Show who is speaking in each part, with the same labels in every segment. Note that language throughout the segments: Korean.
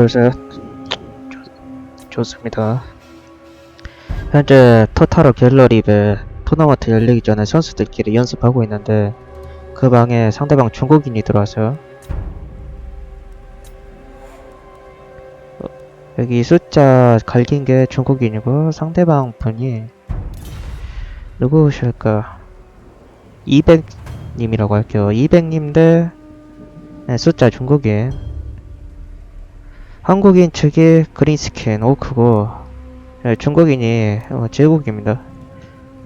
Speaker 1: 그래서 좋습니다. 현재 토타로 갤러리에 토너먼트 열리기 전에 선수들끼리 연습하고 있는데 그 방에 상대방 중국인이 들어와서요. 어, 여기 숫자 갈긴 게 중국인이고 상대방 분이 누구실까? 200님이라고 할게요. 200님 대 네, 숫자 중국인 한국인 측이 그린스킨 오크고 네, 중국인이 어, 제국입니다.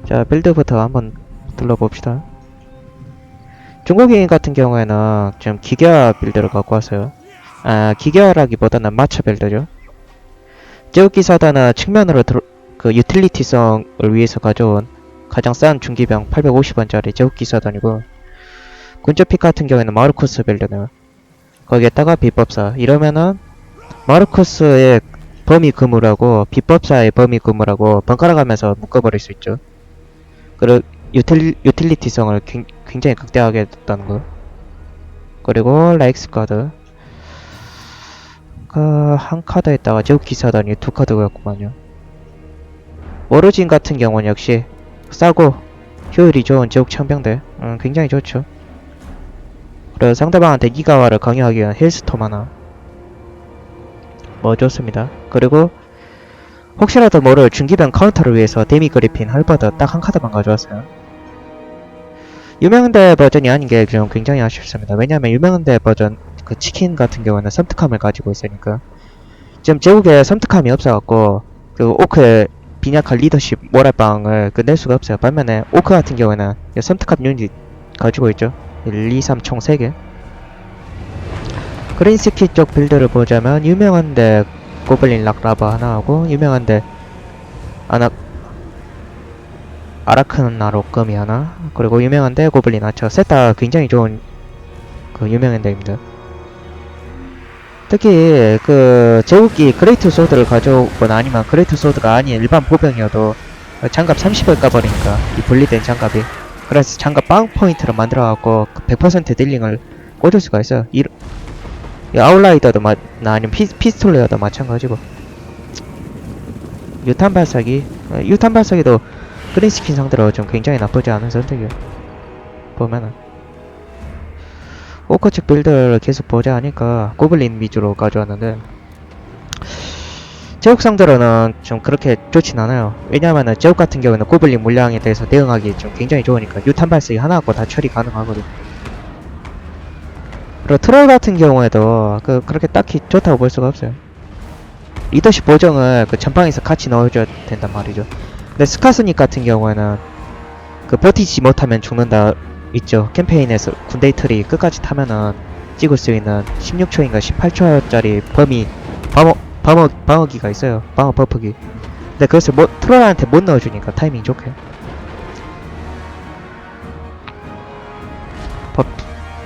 Speaker 1: 자 빌드부터 한번 둘러봅시다. 중국인 같은 경우에는 지금 기계화 빌드를 갖고 왔어요. 아 기계화라기보다는 마차 빌드죠. 제국기 사단은 측면으로 들어, 그 유틸리티성을 위해서 가져온 가장 싼 중기병 850원짜리 제국기 사단이고 군주픽 같은 경우에는 마르코스 빌드네요. 거기에다가 비법사 이러면은 마르코스의 범위 그물하고 비법사의 범위 그물하고 번갈아 가면서 묶어버릴 수 있죠. 그리고 유틸, 유틸리티성을 굉- 굉장히 극대화하게 했다는 거. 그리고 라이크스 카드. 그, 한 카드에다가 제우키 사단이 두 카드였구만요. 워로진 같은 경우는 역시 싸고 효율이 좋은 제국 창병대. 음, 굉장히 좋죠. 그리고 상대방한테 기가와를 강요하기 위한 힐스톰 하나. 뭐 좋습니다. 그리고 혹시라도 모를 중기병 카운터를 위해서 데미 그리핀 헐버드 딱 한 카드만 가져왔어요. 유명대 버전이 아닌 게 좀 굉장히 아쉽습니다. 왜냐하면 유명대 버전 그 치킨 같은 경우는 섬뜩함을 가지고 있으니까 지금 제국에 섬뜩함이 없어갖고 그 오크의 빈약한 리더십 모랄빵을 끝낼 수가 없어요. 반면에 오크 같은 경우에는 이 섬뜩함 유닛 가지고 있죠. 1, 2, 3 총 3개. 그린스키 쪽 빌드를 보자면 유명한데 고블린 락라바 하나 하고 유명한데 아나 아라크나 로 금이 하나 그리고 유명한데 고블린 아처 셋다 굉장히 좋은 그 유명한 데입니다. 특히 그 제국기 그레이트 소드를 가져오거나 아니면 그레이트 소드가 아닌 일반 보병이어도 장갑 30을 까버리니까 이 분리된 장갑이 그래서 장갑 빵 포인트를 만들어갖고 100% 딜링을 꽂을 수가 있어요. 아웃라이더도 마, 나 아니면 피, 피스톨레어도 마찬가지고 유탄 발사기 어, 유탄 발사기도 그린스킨 상대로 좀 굉장히 나쁘지 않은 선택이에요. 보면은 오커 측 빌드를 계속 보자 하니까 고블린 위주로 가져왔는데 제국 상대로는 좀 그렇게 좋진 않아요. 왜냐하면은 제국 같은 경우는 고블린 물량에 대해서 대응하기 좀 굉장히 좋으니까 유탄 발사기 하나 갖고 다 처리 가능하거든. 그리고 트롤 같은 경우에도 그 그렇게 딱히 좋다고 볼 수가 없어요. 리더십 보정을 그 전방에서 같이 넣어줘야 된단 말이죠. 근데 스카스닉 같은 경우에는 그 버티지 못하면 죽는다 있죠. 캠페인에서 군대 이틀이 끝까지 타면은 찍을 수 있는 16초인가 18초짜리 범위 방어 방어 방어기가 있어요. 방어 버프기. 근데 그것을 못 트롤한테 못 넣어주니까 타이밍 좋게.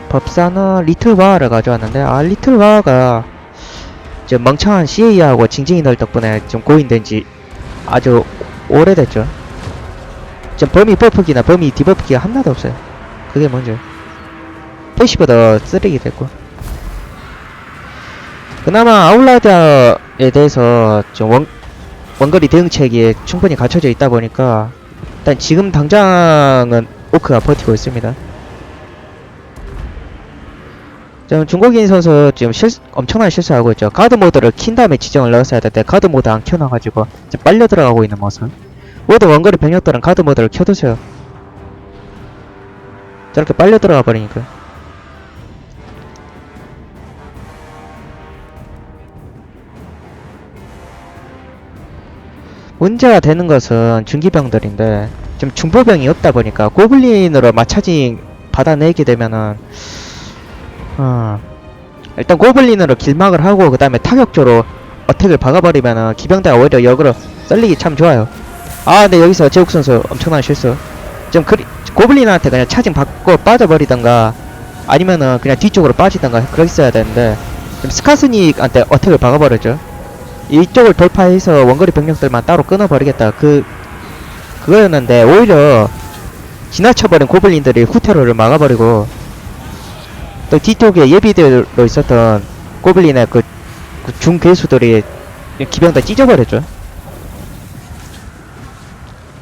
Speaker 1: 법사는 리틀 와를 가져왔는데 아 리틀 와가 저 멍청한 CA하고 징징이들 덕분에 좀 고인된 지 아주 오래됐죠. 좀 범위 버프기나 범위 디버프기가 하나도 없어요. 그게 먼저. 패시브도 쓰레기 됐고. 그나마 아웃라이더에 대해서 좀 원, 원거리 대응책이 충분히 갖춰져 있다 보니까 일단 지금 당장은 오크가 버티고 있습니다. 지금 중국인 선수 지금 실 엄청난 실수하고 있죠. 가드 모드를 킨 다음에 지정을 넣었어야 되는데 가드 모드 안 켜놔가지고 지금 빨려 들어가고 있는 모습. 모든 원거리 병력들은 가드 모드를 켜두세요. 저렇게 빨려 들어가 버리니까. 문제가 되는 것은 중기병들인데 지금 중보병이 없다 보니까 고블린으로 마차징 받아내게 되면은 어, 일단 고블린으로 길막을 하고 그 다음에 타격조로 어택을 박아버리면은 기병대가 오히려 역으로 썰리기 참 좋아요. 아, 근데 여기서 제국 선수 엄청난 실수. 좀 그리, 고블린한테 그냥 차징 받고 빠져버리던가 아니면은 그냥 뒤쪽으로 빠지던가 그랬어야 되는데 좀 스카스닉한테 어택을 박아버렸죠. 이쪽을 돌파해서 원거리 병력들만 따로 끊어버리겠다. 그 그거였는데 오히려 지나쳐버린 고블린들이 후퇴로를 막아버리고 또 뒤쪽에 예비대로 있었던 고블린의 그그 중괴수들이 기병 다 찢어버렸죠.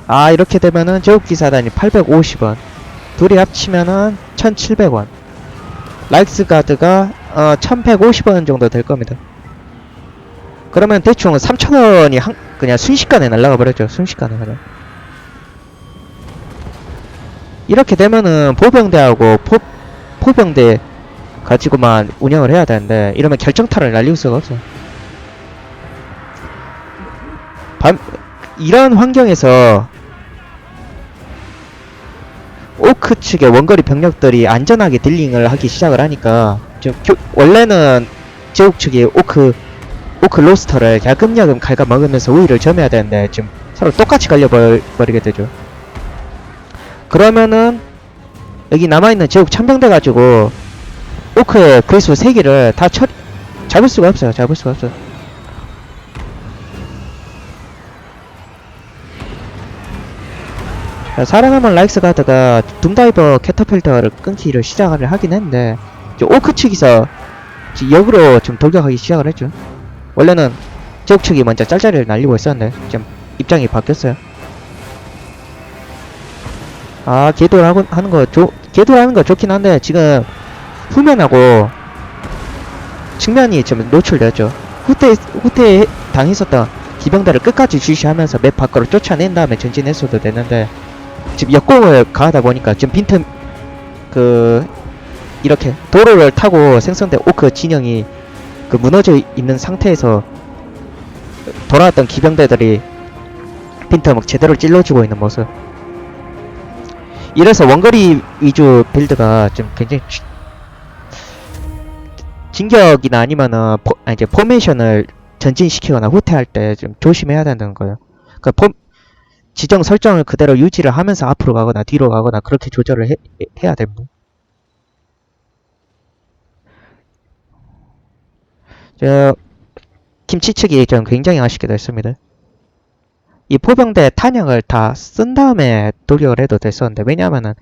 Speaker 1: 아 이렇게 되면은 제국기사단이 850원. 둘이 합치면은 1700원. 라이크스가드가 어 1150원 정도 될 겁니다. 그러면 대충 3000원이 한 그냥 순식간에 날라가 버렸죠 순식간에 그냥. 이렇게 되면은 보병대하고 포, 포병대 가지고만 운영을 해야 되는데 이러면 결정타를 날릴 수가 없어 반, 이런 환경에서 오크 측의 원거리 병력들이 안전하게 딜링을 하기 시작을 하니까 좀 교- 원래는 제국 측이 오크 오크 로스터를 야금야금 갉아먹으면서 우위를 점해야 되는데 지금 서로 똑같이 갈려버리게 되죠. 그러면은 여기 남아있는 제국 참병대 가지고 오크의 괴수 3개를 다 처리 잡을 수가 없어요. 잡을 수가 없어요. 사랑하면 라이크스 가드가 둠다이버 캐터필터를 끊기를 시작을 하긴 했는데 오크 측에서 역으로 좀 돌격하기 시작을 했죠. 원래는 제국 측이 먼저 짤짤이를 날리고 있었는데 지금 입장이 바뀌었어요. 아 궤도를 하고 하는 거 좋, 궤도를 하는 거 좋긴 한데 지금 후면하고 측면이 좀 노출되었죠. 후퇴 후퇴 당했었던 기병대를 끝까지 주시하면서 맵 밖으로 쫓아낸 다음에 전진했어도 되는데 지금 역공을 가하다 보니까 지금 빈틈 그 이렇게 도로를 타고 생성된 오크 진영이 그 무너져 있는 상태에서 돌아왔던 기병대들이 빈틈을 제대로 찔러주고 있는 모습. 이래서 원거리 위주 빌드가 좀 굉장히 지- 진격이나 아니면은 포, 아니 이제 포메이션을 전진시키거나 후퇴할 때 좀 조심해야 된다는 거예요. 그러니까 포, 지정 설정을 그대로 유지를 하면서 앞으로 가거나 뒤로 가거나 그렇게 조절을 해, 해야 됩니다. 저 김치 측이 좀 굉장히 아쉽게 됐습니다. 이 포병대 탄약을 다 쓴 다음에 돌격을 해도 됐었는데 왜냐하면은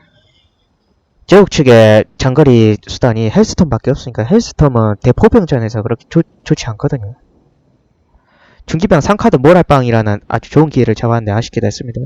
Speaker 1: 제국 측의 장거리 수단이 헬스톰밖에 없으니까 헬스톰은 대포병전에서 그렇게 좋, 좋지 않거든요. 중기병 3카드 모랄빵이라는 아주 좋은 기회를 잡았는데 아쉽게 됐습니다.